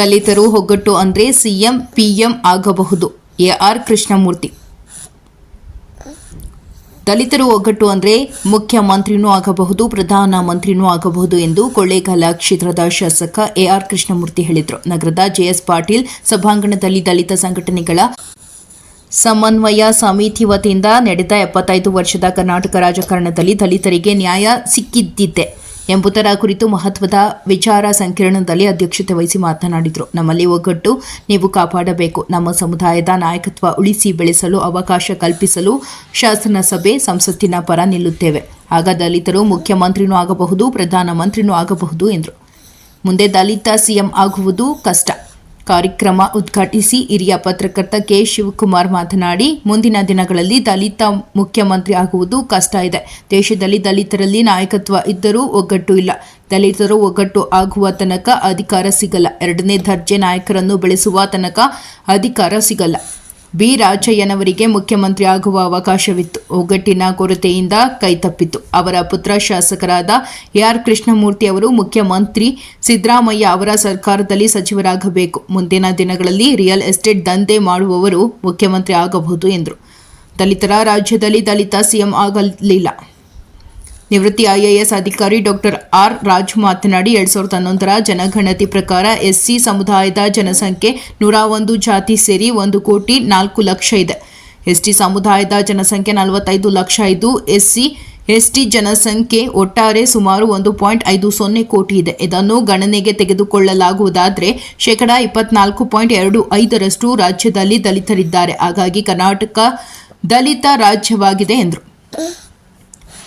ದಲಿತರು ಒಗ್ಗಟ್ಟು ಅಂದ್ರೆ ಸಿಎಂ, ಪಿಎಂ ಆಗಬಹುದು. ಎಆರ್ ಕೃಷ್ಣಮೂರ್ತಿ. ದಲಿತರು ಒಗ್ಗಟ್ಟು ಅಂದ್ರೆ ಮುಖ್ಯಮಂತ್ರಿನೂ ಆಗಬಹುದು, ಪ್ರಧಾನ ಮಂತ್ರಿನೂ ಆಗಬಹುದು ಎಂದು ಕೊಳ್ಳೇಗಾಲ ಕ್ಷೇತ್ರದ ಶಾಸಕ ಎಆರ್ ಕೃಷ್ಣಮೂರ್ತಿ ಹೇಳಿದರು. ನಗರದ ಜೆಎಸ್ ಪಾಟೀಲ್ ಸಭಾಂಗಣದಲ್ಲಿ ದಲಿತ ಸಂಘಟನೆಗಳ ಸಮನ್ವಯ ಸಮಿತಿ ವತಿಯಿಂದ ನಡೆದ ಎಪ್ಪತ್ತೈದು ವರ್ಷದ ಕರ್ನಾಟಕ ರಾಜಕಾರಣದಲ್ಲಿ ದಲಿತರಿಗೆ ನ್ಯಾಯ ಸಿಕ್ಕಿದ್ದಿದೆ. ಎಂಬುದರ ಕುರಿತು ಮಹತ್ವದ ವಿಚಾರ ಸಂಕಿರಣದಲ್ಲಿ ಅಧ್ಯಕ್ಷತೆ ವಹಿಸಿ ಮಾತನಾಡಿದರು. ನಮ್ಮಲ್ಲಿ ಒಗ್ಗಟ್ಟು ನೀವು ಕಾಪಾಡಬೇಕು. ನಮ್ಮ ಸಮುದಾಯದ ನಾಯಕತ್ವ ಉಳಿಸಿ ಬೆಳೆಸಲು ಅವಕಾಶ ಕಲ್ಪಿಸಲು ಶಾಸನ ಸಭೆ ಸಂಸತ್ತಿನ ಪರ ನಿಲ್ಲುತ್ತೇವೆ. ಆಗ ದಲಿತರು ಮುಖ್ಯಮಂತ್ರಿನೂ ಆಗಬಹುದು, ಪ್ರಧಾನಮಂತ್ರಿನೂ ಆಗಬಹುದು, ಎಂದರು. ಮುಂದೆ ದಲಿತ ಸಿಎಂ ಆಗುವುದು ಕಷ್ಟ. ಕಾರ್ಯಕ್ರಮ ಉದ್ಘಾಟಿಸಿ ಹಿರಿಯ ಪತ್ರಕರ್ತ ಕೆ ಶಿವಕುಮಾರ್ ಮಾತನಾಡಿ, ಮುಂದಿನ ದಿನಗಳಲ್ಲಿ ದಲಿತ ಮುಖ್ಯಮಂತ್ರಿ ಆಗುವುದು ಕಷ್ಟ ಇದೆ. ದೇಶದಲ್ಲಿ ದಲಿತರಲ್ಲಿ ನಾಯಕತ್ವ ಇದ್ದರೂ ಒಗ್ಗಟ್ಟು ಇಲ್ಲ. ದಲಿತರು ಒಗ್ಗಟ್ಟು ಆಗುವ ತನಕ ಅಧಿಕಾರ ಸಿಗಲ್ಲ. ಎರಡನೇ ದರ್ಜೆ ನಾಯಕರನ್ನು ಬೆಳೆಸುವ ತನಕ ಅಧಿಕಾರ ಸಿಗಲ್ಲ. ಬಿ. ರಾಜಯ್ಯನವರಿಗೆ ಮುಖ್ಯಮಂತ್ರಿ ಆಗುವ ಅವಕಾಶವಿತ್ತು. ಒಗ್ಗಟ್ಟಿನ ಕೊರತೆಯಿಂದ ಕೈತಪ್ಪಿತು ಅವರ ಪುತ್ರ ಶಾಸಕರಾದ ಎಆರ್ ಕೃಷ್ಣಮೂರ್ತಿ ಅವರು ಮುಖ್ಯಮಂತ್ರಿ ಸಿದ್ದರಾಮಯ್ಯ ಅವರ ಸರ್ಕಾರದಲ್ಲಿ ಸಚಿವರಾಗಬೇಕು. ಮುಂದಿನ ದಿನಗಳಲ್ಲಿ ರಿಯಲ್ ಎಸ್ಟೇಟ್ ದಂಧೆ ಮಾಡುವವರು ಮುಖ್ಯಮಂತ್ರಿ ಆಗಬಹುದು ಎಂದರು. ದಲಿತರ ರಾಜ್ಯದಲ್ಲಿ ದಲಿತ ಸಿಎಂ ಆಗಲಿಲ್ಲ. ನಿವೃತ್ತಿ ಐಎಎಸ್ ಅಧಿಕಾರಿ ಡಾಕ್ಟರ್ ಆರ್ ರಾಜು ಮಾತನಾಡಿ, ಎರಡ್ ಸಾವಿರದ ಹನ್ನೊಂದರ ಜನಗಣತಿ ಪ್ರಕಾರ ಎಸ್ಸಿ ಸಮುದಾಯದ ಜನಸಂಖ್ಯೆ ನೂರ ಒಂದು ಜಾತಿ ಸೇರಿ ಒಂದು ಕೋಟಿ ನಾಲ್ಕು ಲಕ್ಷ ಇದೆ. ಎಸ್ಟಿ ಸಮುದಾಯದ ಜನಸಂಖ್ಯೆ ನಲವತ್ತೈದು ಲಕ್ಷ ಇದ್ದು ಎಸ್ಸಿ, ಎಸ್ಟಿ ಜನಸಂಖ್ಯೆ ಒಟ್ಟಾರೆ ಸುಮಾರು ಒಂದು ಪಾಯಿಂಟ್ ಐದು ಸೊನ್ನೆ ಕೋಟಿ ಇದೆ. ಇದನ್ನು ಗಣನೆಗೆ ತೆಗೆದುಕೊಳ್ಳಲಾಗುವುದಾದರೆ ಶೇಕಡಾ ಇಪ್ಪತ್ನಾಲ್ಕು ಪಾಯಿಂಟ್ ಎರಡು ಐದರಷ್ಟು ರಾಜ್ಯದಲ್ಲಿ ದಲಿತರಿದ್ದಾರೆ. ಹಾಗಾಗಿ ಕರ್ನಾಟಕ ದಲಿತ ರಾಜ್ಯವಾಗಿದೆ ಎಂದರು.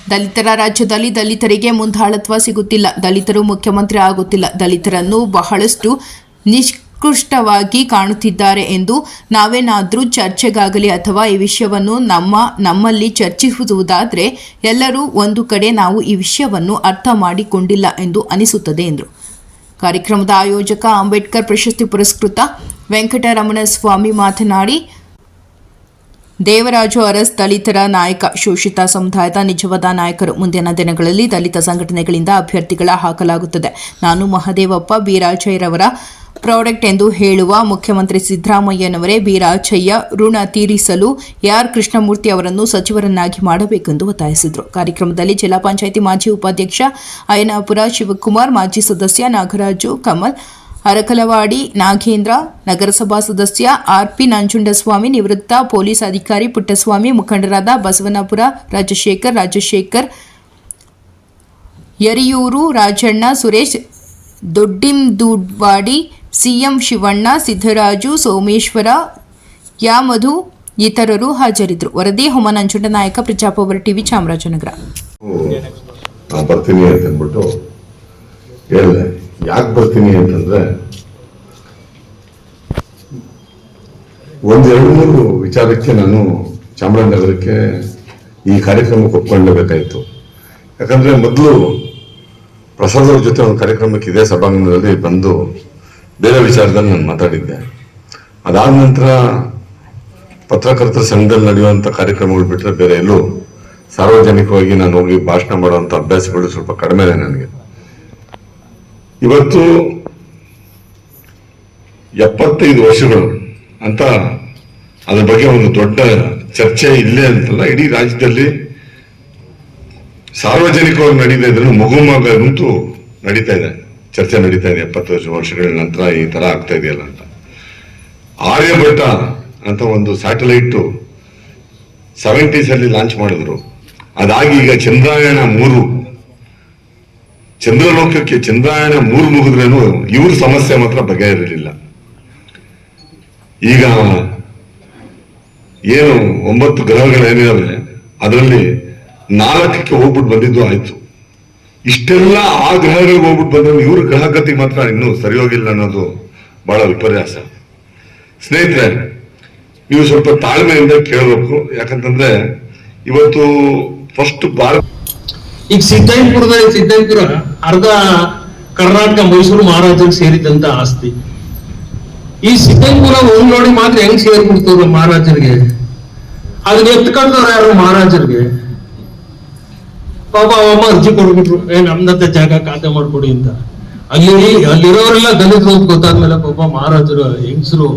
ದಲಿತರ ರಾಜ್ಯದಲ್ಲಿ ದಲಿತರಿಗೆ ಮುಂದಾಳತ್ವ ಸಿಗುತ್ತಿಲ್ಲ. ದಲಿತರು ಮುಖ್ಯಮಂತ್ರಿ ಆಗುತ್ತಿಲ್ಲ. ದಲಿತರನ್ನು ಬಹಳಷ್ಟು ನಿಷ್ಕೃಷ್ಟವಾಗಿ ಕಾಣುತ್ತಿದ್ದಾರೆ ಎಂದು ನಾವೇನಾದರೂ ಚರ್ಚೆಗಾಗಲಿ ಅಥವಾ ಈ ವಿಷಯವನ್ನು ನಮ್ಮ, ನಮ್ಮಲ್ಲಿ ಚರ್ಚಿಸುವುದಾದರೆ ಎಲ್ಲರೂ ಒಂದು ಕಡೆ ನಾವು ಈ ವಿಷಯವನ್ನು ಅರ್ಥ ಮಾಡಿಕೊಂಡಿಲ್ಲ ಎಂದು ಅನಿಸುತ್ತದೆ ಎಂದರು. ಕಾರ್ಯಕ್ರಮದ ಆಯೋಜಕ ಅಂಬೇಡ್ಕರ್ ಪ್ರಶಸ್ತಿ ಪುರಸ್ಕೃತ ವೆಂಕಟರಮಣ ಸ್ವಾಮಿ ಮಾತನಾಡಿ ದೇವರಾಜು ಅರಸ್ ದಲಿತರ ನಾಯಕ ಶೋಷಿತ ಸಮುದಾಯದ ನಿಜವಾದ ನಾಯಕರು. ಮುಂದಿನ ದಿನಗಳಲ್ಲಿ ದಲಿತ ಸಂಘಟನೆಗಳಿಂದ ಅಭ್ಯರ್ಥಿಗಳ ಹಾಕಲಾಗುತ್ತದೆ. ನಾನು ಮಹದೇವಪ್ಪ ಬಿರಾಜಯ್ಯರವರ ಪ್ರಾಡಕ್ಟ್ ಎಂದು ಹೇಳುವ ಮುಖ್ಯಮಂತ್ರಿ ಸಿದ್ದರಾಮಯ್ಯನವರೇ ಬಿರಾಜಯ್ಯ ಋಣ ತೀರಿಸಲು ಆರ್ ಕೃಷ್ಣಮೂರ್ತಿ ಅವರನ್ನು ಸಚಿವರನ್ನಾಗಿ ಮಾಡಬೇಕೆಂದು ಒತ್ತಾಯಿಸಿದರು. ಕಾರ್ಯಕ್ರಮದಲ್ಲಿ ಜಿಲ್ಲಾ ಪಂಚಾಯಿತಿ ಮಾಜಿ ಉಪಾಧ್ಯಕ್ಷ ಅಯ್ಯನಾಪುರ ಶಿವಕುಮಾರ್, ಮಾಜಿ ಸದಸ್ಯ ನಾಗರಾಜು, ಕಮಲ್ ಅರಕಲವಾಡಿ ನಾಗೇಂದ್ರ ನಗರಸಭಾ ಸದಸ್ಯ ಆರ್ಪಿ ನಂಜುಂಡಸ್ವಾಮಿ ನಿವೃತ್ತ ಪೊಲೀಸ್ ಅಧಿಕಾರಿ ಪುಟ್ಟಸ್ವಾಮಿ ಮುಖಂಡರಾದ ಬಸವನಪುರ ರಾಜಶೇಖರ್ ರಾಜಶೇಖರ್ ಯರಿಯೂರು ರಾಜಣ್ಣ, ಸುರೇಶ್ ದೊಡ್ಡಿಂದೂಡ್ವಾಡಿ ಸಿಎಂ ಶಿವಣ್ಣ, ಸಿದ್ದರಾಜು ಸೋಮೇಶ್ವರ, ಯಾಮಧು ಇತರರು ಹಾಜರಿದ್ದರು. ವರದಿ ಹೋಮ ನಂಜುಂಡ ನಾಯಕ ಪ್ರಜಾಪವರ್ ಟಿವಿ ಚಾಮರಾಜನಗರ. ಬರ್ತೀನಿ ಅಂತ ಅಂದ್ಬಿಟ್ಟು ಬರ್ತೀನಿ ಅಂತಂದ್ರೆ, ಒಂದೆರಡು ಮೂರು ವಿಚಾರಕ್ಕೆ ನಾನು ಚಾಮರಾಜನಗರಕ್ಕೆ ಈ ಕಾರ್ಯಕ್ರಮಕ್ಕೆ ಒಪ್ಕೊಳ್ಳೇಬೇಕಾಯ್ತು ಯಾಕಂದ್ರೆ ಮೊದಲು ಪ್ರಸಾದ್ ಅವ್ರ ಜೊತೆ ಒಂದು ಕಾರ್ಯಕ್ರಮಕ್ಕೆ ಇದೇ ಸಭಾಂಗಣದಲ್ಲಿ ಬಂದು ಬೇರೆ ವಿಚಾರದಲ್ಲಿ ನಾನು ಮಾತಾಡಿದ್ದೆ. ಅದಾದ ನಂತರ ಪತ್ರಕರ್ತರ ಸಂಘದಲ್ಲಿ ನಡೆಯುವಂಥ ಕಾರ್ಯಕ್ರಮಗಳು ಬಿಟ್ಟರೆ ಬೇರೆ ಎಲ್ಲೂ ಸಾರ್ವಜನಿಕವಾಗಿ ನಾನು ಹೋಗಿ ಭಾಷಣ ಮಾಡುವಂಥ ಅಭ್ಯಾಸಗಳು ಸ್ವಲ್ಪ ಕಡಿಮೆ ನನಗೆ. ಇವತ್ತು ಎಪ್ಪತ್ತೈದು ವರ್ಷಗಳು ಅಂತ ಅದ್ರ ಬಗ್ಗೆ ಒಂದು ದೊಡ್ಡ ಚರ್ಚೆ ಇಲ್ಲೇ ಅಂತಲ್ಲ, ಇಡೀ ರಾಜ್ಯದಲ್ಲಿ ಸಾರ್ವಜನಿಕವಾಗಿ ನಡೀತಾ ಇದ್ರೆ ಮಗು ಮಗಂತೂ ನಡೀತಾ ಇದೆ. ಚರ್ಚೆ ನಡೀತಾ ಇದೆ ಎಪ್ಪತ್ತು ವರ್ಷಗಳ ನಂತರ ಈ ತರ ಆಗ್ತಾ ಇದೆಯಲ್ಲ ಅಂತ. ಆರ್ಯಭಟ್ಟ ಅಂತ ಒಂದು ಸ್ಯಾಟಲೈಟ್ ಸೆವೆಂಟೀಸ್ ಅಲ್ಲಿ ಲಾಂಚ್ ಮಾಡಿದ್ರು. ಅದಾಗಿ ಈಗ ಚಂದ್ರಾಯಣ ಮೂರು ಚಂದ್ರಲೋಕಕ್ಕೆ ಚಂದ್ರಾಯಣ ಮೂರು ಮುಗಿದ್ರೇನು ಇವ್ರ ಸಮಸ್ಯೆ ಮಾತ್ರ ಬಗೆಹರಿಲಿಲ್ಲ. ಈಗ ಏನು ಒಂಬತ್ತು ಗ್ರಹಗಳೇನಿದಾವೆ ಅದರಲ್ಲಿ ನಾಲ್ಕಕ್ಕೆ ಹೋಗ್ಬಿಟ್ಟು ಬಂದಿದ್ದು ಆಯ್ತು. ಇಷ್ಟೆಲ್ಲ ಆ ಗ್ರಹಗಳಿಗೆ ಹೋಗ್ಬಿಟ್ಟು ಬಂದ್ರೆ ಇವ್ರ ಗ್ರಹಗತಿ ಮಾತ್ರ ಇನ್ನೂ ಸರಿ ಹೋಗಿಲ್ಲ ಅನ್ನೋದು ಬಹಳ ವಿಪರ್ಯಾಸ. ಸ್ನೇಹಿತರೆ, ನೀವು ಸ್ವಲ್ಪ ತಾಳ್ಮೆಯಿಂದ ಕೇಳಬೇಕು. ಯಾಕಂತಂದ್ರೆ ಇವತ್ತು ಫಸ್ಟ್ ಭಾರತ ಈಗ ಸಿದ್ದಾಂಪುರದಲ್ಲಿ ಸಿದ್ದಾಂಪುರ ಅರ್ಧ ಕರ್ನಾಟಕ ಮೈಸೂರು ಮಹಾರಾಜರಿಗೆ ಸೇರಿದಂತ ಆಸ್ತಿ. ಈ ಸಿದ್ದಾಂಪುರ ಒಂದ್ ನೋಡಿ ಮಾತ್ರ ಹೆಂಗ್ ಸೇರ್ಬಿಡ್ತವ್ರು ಮಹಾರಾಜರಿಗೆ? ಅದನ್ನ ಎತ್ಕೊಂಡವ್ರ ಯಾರು ಮಹಾರಾಜರಿಗೆ? ಪಾಪ ಅವಮ್ಮ ಅರ್ಜಿ ಕೊಡ್ಬಿಟ್ರು ಏ ನಮ್ದಂತ ಜಾಗ ಖಾತೆ ಮಾಡ್ಕೊಡಿ ಅಂತ. ಅಲ್ಲಿ ಅಲ್ಲಿರೋರೆಲ್ಲ ದಲಿತರು ಅಂತ ಗೊತ್ತಾದ್ಮೇಲೆ ಪಾಪ ಮಹಾರಾಜರು, ಹೆಂಗಸರು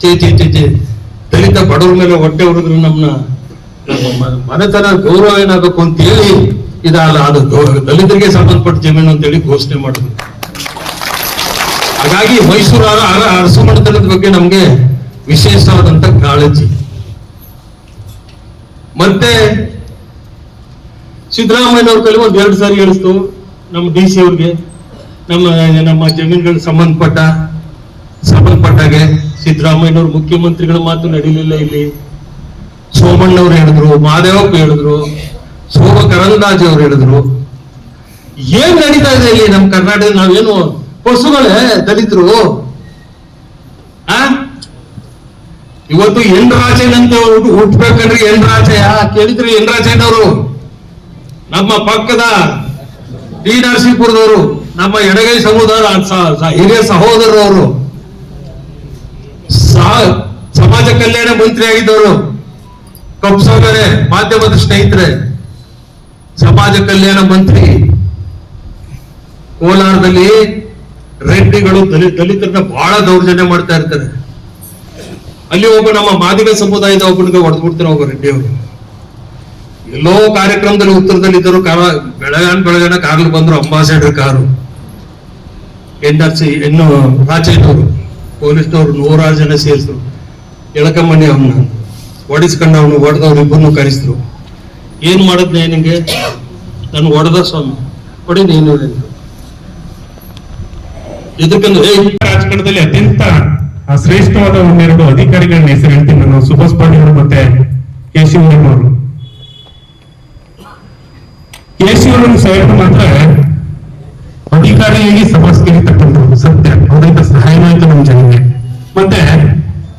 ಚೇ ಚೇ ಚೇ ಚೇ ದಲಿತ ಬಡವ್ರ ಮೇಲೆ ಹೊಟ್ಟೆ ಹೊಡೆದ್ರು ನಮ್ನ. ಮನೆತನ ಗೌರವ ಏನಾಗಬೇಕು ಅಂತ ಹೇಳಿ ಇದಲ್ಲ ಅದು ದಲಿತರಿಗೆ ಸಂಬಂಧಪಟ್ಟ ಜಮೀನು ಅಂತ ಹೇಳಿ ಘೋಷಣೆ ಮಾಡಿದ್ರು. ಹಾಗಾಗಿ ಮೈಸೂರು ಅರ- ಅರ- ಅರಸು ಮನೆತನದ ಬಗ್ಗೆ ನಮ್ಗೆ ವಿಶೇಷವಾದಂತ ಕಾಳಜಿ. ಮತ್ತೆ ಸಿದ್ದರಾಮಯ್ಯನವ್ರ ಕಲಿ ಒಂದ್ ಎರಡು ಸಾರಿ ಹೇಳಿಸ್ತು ನಮ್ಮ ಡಿ ಸಿ ಅವ್ರಿಗೆ. ನಮ್ಮ ನಮ್ಮ ಜಮೀನುಗಳಿಗೆ ಸಂಬಂಧಪಟ್ಟ, ಸಂಬಂಧಪಟ್ಟಾಗೆ ಸಿದ್ದರಾಮಯ್ಯನವ್ರ ಮುಖ್ಯಮಂತ್ರಿಗಳ ಮಾತು ನಡೀಲಿಲ್ಲ ಇಲ್ಲಿ. ಸೋಮಣ್ಣವ್ರು ಹೇಳಿದ್ರು ಮಹಾದೇವಪ್ಪ ಹೇಳಿದ್ರು. ಶೋಭಾ ಕರಂದಾಜ್ ಅವ್ರು ಹೇಳಿದ್ರು, ಏನ್ ನಡೀತಾ ಇದೆ ಇಲ್ಲಿ ನಮ್ಮ ಕರ್ನಾಟಕ ನಾವೇನು ಪಶುಗಳೇ ದಲಿತರು? ಆ? ಇವತ್ತು ಎನ್ ರಾಜೇನಂತ ಹುಟ್ಬೇಕಂದ್ರೆ ಎನ್ ರಾಜಯ್ಯ ಕೇಳಿದ್ರಿ ಎನ್ ರಾಜಯ್ಯನವರು ನಮ್ಮ ಪಕ್ಕದ ಡಿ ನರಸೀಪುರದವರು, ನಮ್ಮ ಎಡಗೈ ಸಮುದಾಯ ಹಿರಿಯ ಸಹೋದರರು ಅವರು. ಸಾ- ಸಮಾಜ ಕಲ್ಯಾಣ ಮಂತ್ರಿ ಆಗಿದ್ದವರು ಕಪ್ಸೋಗರೆ ಮಾಧ್ಯಮದ ಸ್ನೇಹಿತರೆ ಸಮಾಜ ಕಲ್ಯಾಣ ಮಂತ್ರಿ, ಕೋಲಾರದಲ್ಲಿ ರೆಡ್ಡಿಗಳು ದಲಿ ದಲಿತರನ್ನ ಬಹಳ ದೌರ್ಜನ್ಯ ಮಾಡ್ತಾ ಇರ್ತಾರೆ. ಅಲ್ಲಿ ಒಬ್ಬ ನಮ್ಮ ಮಾದಿಗ ಸಮುದಾಯದ ಒಬ್ಬನಿಗೆ ಹೊಡೆದ್ಬಿಡ್ತಾರೆ ಒಬ್ಬ ರೆಡ್ಡಿ ಅವರು. ಎಲ್ಲೋ ಕಾರ್ಯಕ್ರಮದಲ್ಲಿ ಉತ್ತರದಲ್ಲಿ ಇದ್ದರು ಕಾರ, ಬೆಳಗಾನ್, ಬೆಳಗಾನ ಕಾರ್ಲು ಬಂದ್ರು ambassador car. N R C ಇನ್ನು ರಾಚೇನವರು ಪೊಲೀಸ್ನವರು ನೂರಾರು ಜನ ಸೇರಿಸಿದ್ರು ಎಳಕಮ್ಮಣ್ಣಿ ಅವನ್ನ ಹೊಡಿಸ್ಕೊಂಡು ಅವನು ಹೊಡೆದವ್ರು ಇಬ್ಬರನ್ನು ಕರೆಸಿದ್ರು ಏನ್ ಮಾಡಿದ್ನೇ ನಿಂಗೆ? ನಾನು ಹೊಡೆದ ಸ್ವಾಮಿ. ಕೊಡಿ ನೀನು. ಇದಕ್ಕಂದ್ರೆ ರಾಜಕಾರಣದಲ್ಲಿ ಅತ್ಯಂತ ಶ್ರೇಷ್ಠವಾದ ಒಂದೆರಡು ಅಧಿಕಾರಿಗಳನ್ನ ಹೆಸರು ಹೇಳ್ತೀನಿ ನಾನು, ಸುಭಾಷ್ ಪಾಟೀಲ್ ಮತ್ತೆ ಶಿವರಾಮ್ ಅವರು. ಕೇಶಿವರನ್ ಸಾಹೇಬ್ ಮಾತ್ರ ಅಧಿಕಾರಿಯಾಗಿ ಸಮಾಜಕ್ಕೆ ಸತ್ಯ ಅವರಿಂದ ಸಹಾಯವಾಯಿತು ನಮ್ಮ ಜನರಿಗೆ ಮತ್ತೆ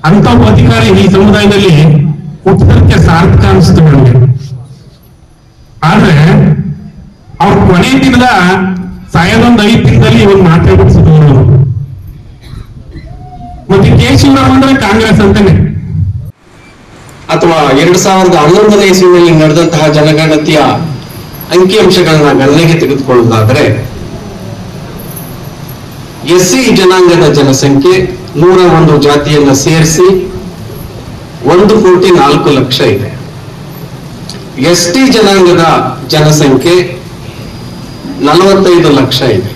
ಅಂತ ಅಧಿಕಾರಿ ಈ ಸಮುದಾಯದಲ್ಲಿ ಉತ್ತರಕ್ಕೆ ಸಾರ್ಥಕ ಅನಿಸ್ತು ನನಗೆ. ಆದ್ರೆ ಅವ್ರ ಕೊನೆ ದಿನದ ಸಾಯದೊಂದು ಐದು ದಿನದಲ್ಲಿ ಇವನ್ ಮಾತಾಡ್ಬಿಡ್ಸಿದ್ರು ಅವರು ಮತ್ತೆ ಕೆ ಶಿವರಾಮ್ ಕಾಂಗ್ರೆಸ್ ಅಂತಾನೆ. ಅಥವಾ ಎರಡ್ ಸಾವಿರದ ಹನ್ನೊಂದನೇ ಇಸ್ವಿನಲ್ಲಿ ನಡೆದಂತಹ ಜನಗಣತಿಯ ಅಂಕಿಅಂಶಗಳನ್ನ ಗಣನೆಗೆ ತೆಗೆದುಕೊಳ್ಳುವುದಾದರೆ, ಎಸ್ಸಿ ಜನಾಂಗದ ಜನಸಂಖ್ಯೆ ನೂರ ಒಂದು ಜಾತಿಯನ್ನ ಸೇರಿಸಿ ಒಂದು ಕೋಟಿ ನಾಲ್ಕು ಲಕ್ಷ ಇದೆ. ಎಸ್ ಟಿ ಜನಾಂಗದ ಜನಸಂಖ್ಯೆ ನಲವತ್ತೈದು ಲಕ್ಷ ಇದೆ.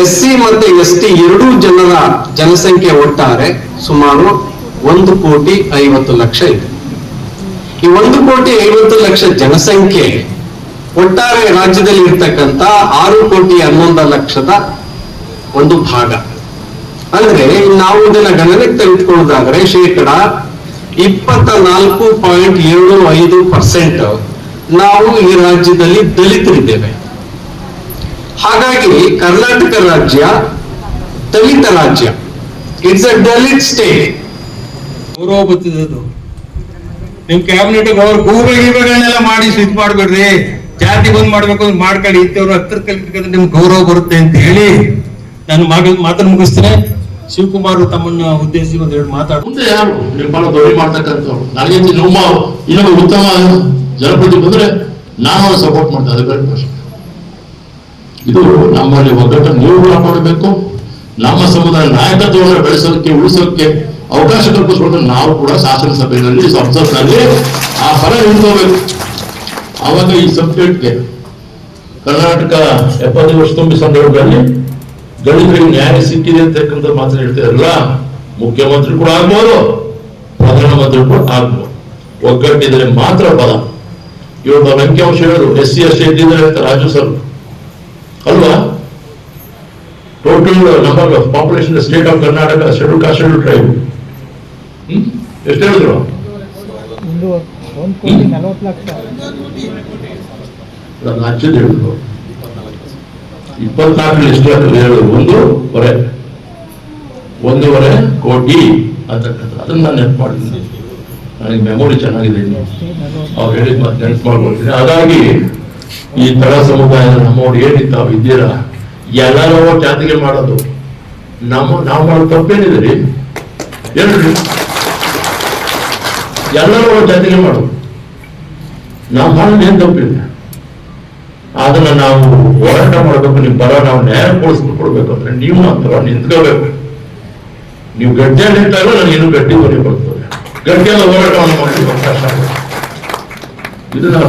ಎಸ್ ಸಿ ಮತ್ತೆ ಎಸ್ ಟಿ ಎರಡೂ ಜನರ ಜನಸಂಖ್ಯೆ ಒಟ್ಟಾರೆ ಸುಮಾರು ಒಂದು ಕೋಟಿ ಐವತ್ತು ಲಕ್ಷ ಇದೆ. ಈ ಒಂದು ಕೋಟಿ ಐವತ್ತು ಲಕ್ಷ ಜನಸಂಖ್ಯೆ ಒಟ್ಟಾರೆ ರಾಜ್ಯದಲ್ಲಿ ಇರ್ತಕ್ಕಂಥ ಆರು ಕೋಟಿ ಹನ್ನೊಂದು ಲಕ್ಷದ ಒಂದು ಭಾಗ. ಅಂದ್ರೆ ನಾವು ಇದನ್ನ ಗಣನೆಗೆ ತೆಗೆದುಕೊಳ್ಳೋದಾದ್ರೆ ಶೇಕಡ ಇಪ್ಪತ್ತ ನಾಲ್ಕು ಪಾಯಿಂಟ್ ಏಳು ಐದು ಪರ್ಸೆಂಟ್ ನಾವು ಈ ರಾಜ್ಯದಲ್ಲಿ ದಲಿತರಿದ್ದೇವೆ. ಹಾಗಾಗಿ ಕರ್ನಾಟಕ ರಾಜ್ಯ ದಲಿತ ರಾಜ್ಯ. ಇಟ್ಸ್ ಅ ದಲಿತ್ ಸ್ಟೇಟ್ ಗೌರವ ಬರ್ತಿದೆ ನಿಮ್ ಕ್ಯಾಬಿನೆಟ್ ಅವ್ರು ಗೂಬೆ ಗೀಬೆಗಳನ್ನೆಲ್ಲ ಮಾಡಿ ಇದು ಮಾಡ್ಬೇಡ್ರಿ. ಜಾತಿ ಬಂದ್ ಮಾಡ್ಬೇಕು ಅಂತ ಮಾಡ್ಕೊಂಡು ಇತ್ತವ್ರು ಹತ್ರ ಕಲಿತ್ಕೊಂಡ್ರೆ ನಿಮ್ಗೆ ಗೌರವ ಬರುತ್ತೆ ಅಂತ ಹೇಳಿ ನಾನು ಮಗ ಮಾತನ್ನು ಮುಗಿಸ್ತೇನೆ. ಶಿವಕುಮಾರ್ ತಮ್ಮನ್ನ ಉದ್ದೇಶಿಸಿ ಒಂದ್ ಎರಡು ಮಾತಾಡ ಮುಂದೆ ಯಾರು? ನಿರ್ಮಾಣ ದೊರೆ ಮಾಡ್ತಕ್ಕಂಥವ್ರು. ನನಗೆ ನಮ್ಮ ಇನ್ನೊಂದು ಉತ್ತಮ ಜನಪ್ರತಿ ಬಂದ್ರೆ ನಾನು ಸಪೋರ್ಟ್ ಮಾಡ್ತೇನೆ. ಅದಕ್ಕೆ ಬೇರೆ ಪ್ರಶ್ನೆ. ಇದು ನಮ್ಮಲ್ಲಿ ಒಗ್ಗಟ್ಟು ನೀವು ಕಾಪಾಡಬೇಕು ನಮ್ಮ ಸಮುದಾಯ ನಾಯಕತ್ವವನ್ನು ಬೆಳೆಸೋದಕ್ಕೆ ಉಳಿಸೋದಕ್ಕೆ ಅವಕಾಶ ಕಲ್ಪಿಸ್ಕೊಂಡು ನಾವು ಕೂಡ ಶಾಸನ ಸಭೆಯಲ್ಲಿ ಸಂಸತ್ನಲ್ಲಿ ಆ ಫಲ ಹಿಡ್ಕೋಬೇಕು ಆವಾಗ ಈ ಸಬ್ಜೆಕ್ಟ್ಗೆ ಕರ್ನಾಟಕ ಎಪ್ಪತ್ತೈದು ವರ್ಷ ತುಂಬಿ ಸಂದರ್ಭದಲ್ಲಿ ದಲಿತರಿಗೆ ನ್ಯಾಯ ಸಿಕ್ಕಿದೆ ಅಂತಕ್ಕಂಥ ಮಾತನ್ನ ಹೇಳ್ತಾರಲ್ಲ ಮುಖ್ಯಮಂತ್ರಿ ಕೂಡ ಆಗ್ಬೋದು ಪ್ರಧಾನಮಂತ್ರಿ ಕೂಡ ಆಗ್ಬೋದು. ಒಗ್ಗಟ್ಟಿದ್ರೆ ಮಾತ್ರ ಬಲ ಇವತ್ತು ಅಂಕಿಅಂಶ ಹೇಳೋದು ಎಸ್ ಸಿ ಎಸ್ ಟಿ ಇದ್ದಿದ್ರೆ ಅಂತ ರಾಜು ಸರ್ ಅಲ್ವಾ? Total number of population state of Karnataka schedule caste schedule tribe hmm? ಎಷ್ಟು ಹೇಳಿದ್ರು? ರಾಜ್ಯದ ಹೇಳಿದ್ರು. ಇಪ್ಪತ್ನಾಲ್ಕು ಎಷ್ಟು ಅಂತ ಹೇಳುದು ಒಂದು ಹೊರೆ ಒಂದೂವರೆ ಕೋಟಿ. ಅಂತಕ್ಕಂಥ ಅದನ್ನ ನಾನು ನೆನಪು ಮಾಡಿದ್ದೀನಿ ನನಗೆ ಮೆಮೊರಿ ಚೆನ್ನಾಗಿದೆ ಇನ್ನು. ಅವ್ರು ಹೇಳಿದ ಮತ್ತೆ ನೆನಪು ಮಾಡ್ಕೊಳ್ತೀನಿ. ಹಾಗಾಗಿ ಈ ತಳ ಸಮುದಾಯದ ನಮ್ಮವ್ರು ಏನಿದ್ದಾವ ಇದ್ದೀರಾ ಎಲ್ಲರೂ ಜಾತಿಗೆ ಮಾಡೋದು. ನಮ್ಮ ನಾವು ಮಾಡೋ ತಪ್ಪೇನಿದೆ ರೀ? ಹೇಳ್ರಿ ಎಲ್ಲರೂ ಜಾತಿಗೆ ಮಾಡೋದು. ನಾವು ಮಾಡೋದು ಏನು ತಪ್ಪಿಲ್ಲ ಅದನ್ನ ನಾವು ಹೋರಾಟ ಮಾಡಬೇಕು, ನಿಮ್ ಬರ ನಾವು ನ್ಯಾಯ ಕೊಡಿಸ್ಕೊಡ್ಬೇಕು ಅಂದ್ರೆ ನೀವು ಮಾತ್ರ ನಿಂತ್ಕೋಬೇಕು. ನೀವು ಗಟ್ಟಿಯಾಗಿ ನಿಂತಾಗ ನಾನು ಏನು ಗಟ್ಟಿ ಬರೀ ಬರ್ತದೆ. ಗಟ್ಟಿಯಾದ ಹೋರಾಟವನ್ನು ಮಾಡಲಿಕ್ಕೆ ಅವಕಾಶ ಇದು ನನ್ನ